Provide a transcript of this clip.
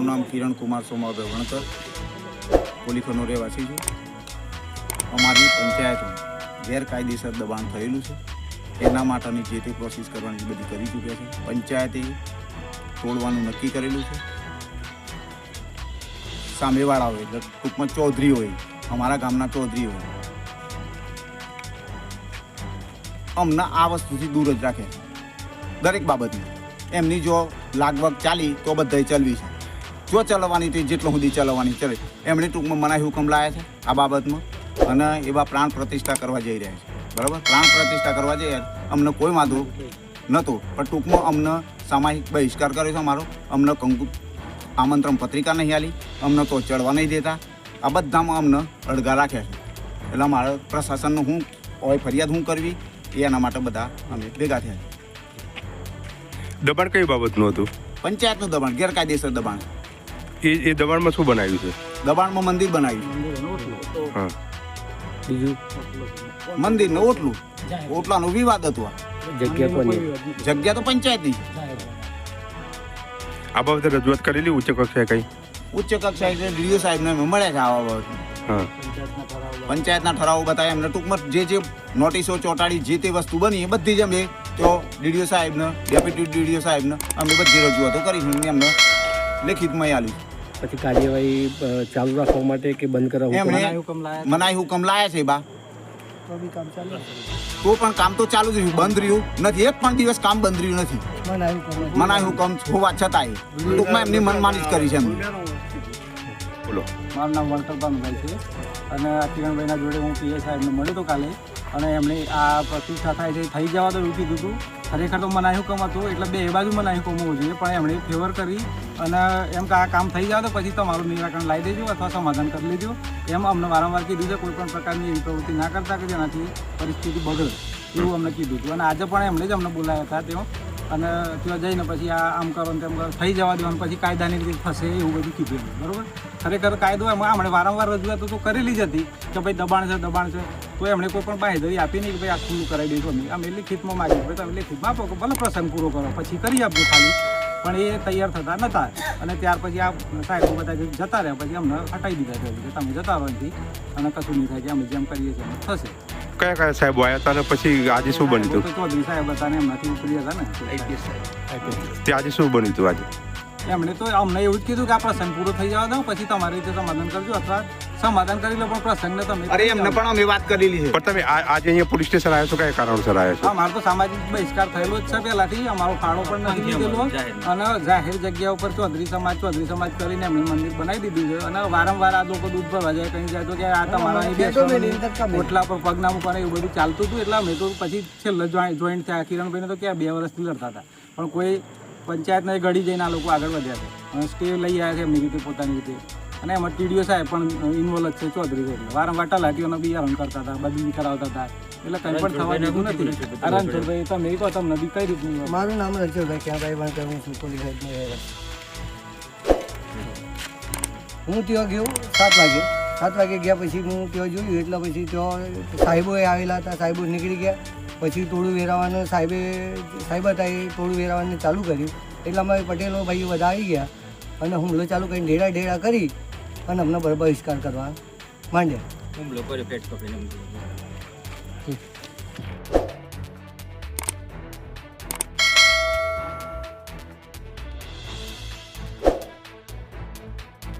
કિરણ કુમાર સોમાભાઈ વણકર. કોલીખરનો રહેવાસી છું. અમારી પંચાયતમાં ગેરકાયદેસર દબાણ થયેલું છે. એના માટેની જે તે પ્રોસેસ કરવાની બધી કરી ચૂક્યા છે. પંચાયતે તોડવાનું નક્કી કરેલું છે. સામેવાળા હોય ટૂંકમાં ચૌધરી હોય અમારા ગામના ચૌધરી અમને આ વસ્તુથી દૂર જ રાખે. દરેક બાબતમાં. એમની જો લાગવગ ચાલી તો બધાય ચલવી છે. જો ચલાવવાની હતી જેટલો સુધી ચલાવવાની ચલે. એમણે ટૂંકમાં મનાઈ હુકમ લાયા છે આ બાબતમાં. અને એવા પ્રાણ પ્રતિષ્ઠા કરવા જઈ રહ્યા છે. બરાબર? પ્રાણ પ્રતિષ્ઠા કરવા જઈ રહ્યા અમને કોઈ વાંધો નહોતો. પણ ટૂંકમાં અમને સામાયિક બહિષ્કાર કર્યો છે અમારો અમને કંકુ આમંત્રણ પત્રિકા નહીં આલી. અમને તો ચડવા નહીં દેતા. આ બધામાં અમને અડગા રાખ્યા છે. એટલે મારે પ્રશાસનનું હું હોય ફરિયાદ હું કરવી એના માટે બધા અમે ભેગા થયા દબાણ કઈ બાબતનું હતું? પંચાયતનું દબાણ ગેરકાયદેસર દબાણ. એ એ દબાણમાં શું બનાવ્યું છે? દબાણમાં મંદિર બનાવ્યું. હા. બીજું? મંદિર ને ઓટલું. ઓટલાનો વિવાદ હતો આ. જગ્યા કોની? જગ્યા તો પંચાયતની આ બાબતે રજૂઆત કરેલી ઉચ્ચ કક્ષાએ કઈ? ઉચ્ચ કક્ષાએ ડીડીઓ સાહેબને અમે મળ્યા છે આવા બાબતે. હા. પંચાયતના ઠરાવો બતાવ્યા. એમને ટૂંકમાં જે જે નોટિસો ચોંટાડી જે તે વસ્તુ બની એ બધી જ અમે તો ડીડીઓ સાહેબને ડેપ્યુટી ડીડીઓ સાહેબને અમે બધી રજૂઆતો કરી છે. એમને લેખિતમાં આલી પછી કાર્યવાહી ચાલુ રાખવા માટે કે બંધ કરવા હુકમ? એમણે મનાઈ હુકમ લાયા છે બા. તો પણ કામ તો ચાલુ જ રહ્યું બંધ રહ્યું નથી. એક પણ દિવસ કામ બંધ રહ્યું નથી. મનાઈ હુકમ હોવા છતાંય ટૂંકમાં એમની મનમાની જ કરી છે એમને. બોલો. મારું નામ વણકર ભાનુભાઈ છે અને કિરણભાઈના જોડે હું પીએ સાહેબને મળ્યો હતો કાલે અને એમણે આ પ્રતિષ્ઠા થાય છે, થઈ જવા તો એવું કીધું હતું ખરેખર તો મનાઈ હુકમ હતું, એટલે બે એ બાજુ મનાઈ હુકમ હોવું જોઈએ, પણ એમણે ફેવર કરી અને એમ કે આ કામ થઈ જાય તો પછી તમારું નિરાકરણ લાવી દેજો અથવા સમાધાન કરી લેજો. એમ અમને વારંવાર કીધું છે, કોઈ પણ પ્રકારની એવી પ્રવૃત્તિ ના કરતા કે જેનાથી પરિસ્થિતિ બગડે, એવું અમને કીધું હતું. અને આજે પણ એમણે જ અમને બોલાયા હતા ત્યાં અને ત્યાં જઈને પછી આ આમ કરો તેમ કરો, થઈ જવા દેવાનું પછી કાયદાની રીતે થશે એવું બધું કીધું બરાબર? ખરેખર કાયદો એમાં આપણે વારંવાર રજૂઆતો તો કરેલી જ હતી કે ભાઈ દબાણ છે દબાણ છે. તો એમણે કોઈ પણ બાંહેધરી આપી નહીં કે ભાઈ આ ખુલ્લું કરાવી દઈશું અમે અમે લેખિતમાં માગ્યું ભાઈ તમે લેખિતમાં આપો ભલે પ્રસંગ પૂરો કરો, પછી કરી આપજો ખાલી. પણ એ તૈયાર થતા નહોતા અને ત્યાર પછી આ સાહેબો બધા જતા રહ્યા, પછી અમને હટાવી દીધા કે તમે જતા રહો અહીંથી અને કશું નહીં થાય કે અમે જેમ કરીએ છીએ થશે. કયા કયા સાહેબ આવ્યા હતા અને પછી આજે શું બન્યું હતું? તો ચૌધરી સાહેબ હતા ને એમનાથી ઉપરી હતા ને. તે આજે શું બન્યું હતું આજે? એમણે તો અમને એવું જ કીધું કે આ પ્રસંગ પૂરો થઈ જવા દો પછી તમારી રીતે સમાધાન કરજો અથવા સમાધાન કરી લો પણ પ્રસંગને તમે અરે એમને પણ અમે વાત કરેલી છે. પણ તમે આજે અહીંયા પોલીસ સ્ટેશન આવ્યા છો કયા કારણોસર આવ્યા છો? અમારો તો સામાજિક બહિષ્કાર થયેલો જ છે. પહેલાથી અમારો ફાળો પણ નથી લીધેલો. અને જાહેર જગ્યા ઉપર ચૌધરી સમાજ ચૌધરી સમાજ કરીને એમણે મંદિર બનાવી દીધું છે. અને વારંવાર આ લોકો દૂધ ભરવા જાય કઈ જાય તો કે આ તમારા અહીં ઓટલા પર પગ ના એવું બધું ચાલતું હતું. એટલે અમે તો પછી છેલ્લે જોઈન્ટ થયા. કિરણભાઈને તો ક્યાં બે વર્ષથી લડતા હતા. પણ કોઈ પંચાયતને ઘડી જઈને આ લોકો આગળ વધ્યા છે. અને સ્ટે લઈ આવ્યા છે એમની રીતે પોતાની રીતે. અને એમાં ટીડીઓ સાહેબ પણ ઇન્વોલ્વ જ છે ચૌધરી એટલે. વારંવાર તલાટીઓનો બિયારણ કરતા હતા બદલી કરાવતા હતા. એટલે કંઈ પણ થવા દીધું નથી. રણછોડભાઈ તમે કહો તમને બી કઈ રીતનું મારું નામ રણછોડભાઈ ક્યાંભાઈ વણકર હું છું પોલીસ હું ત્યાં ગયો સાત વાગે. સાત વાગે ગયા પછી હું ત્યાં જોયું એટલે પછી ત્યાં સાહેબોએ આવેલા હતા સાહેબો નીકળી ગયા. પછી ટોળું વેરાવાનું સાહેબે સાહેબ હતા એ ટોળું વેરાવાનું ચાલુ કર્યું. એટલે અમારે પટેલો ભાઈઓ બધા આવી ગયા. અને હુમલો ચાલુ કરીને ઢેડા ઢેડા કરી અને અમને બર- બહિષ્કાર કરવા માંડ્યા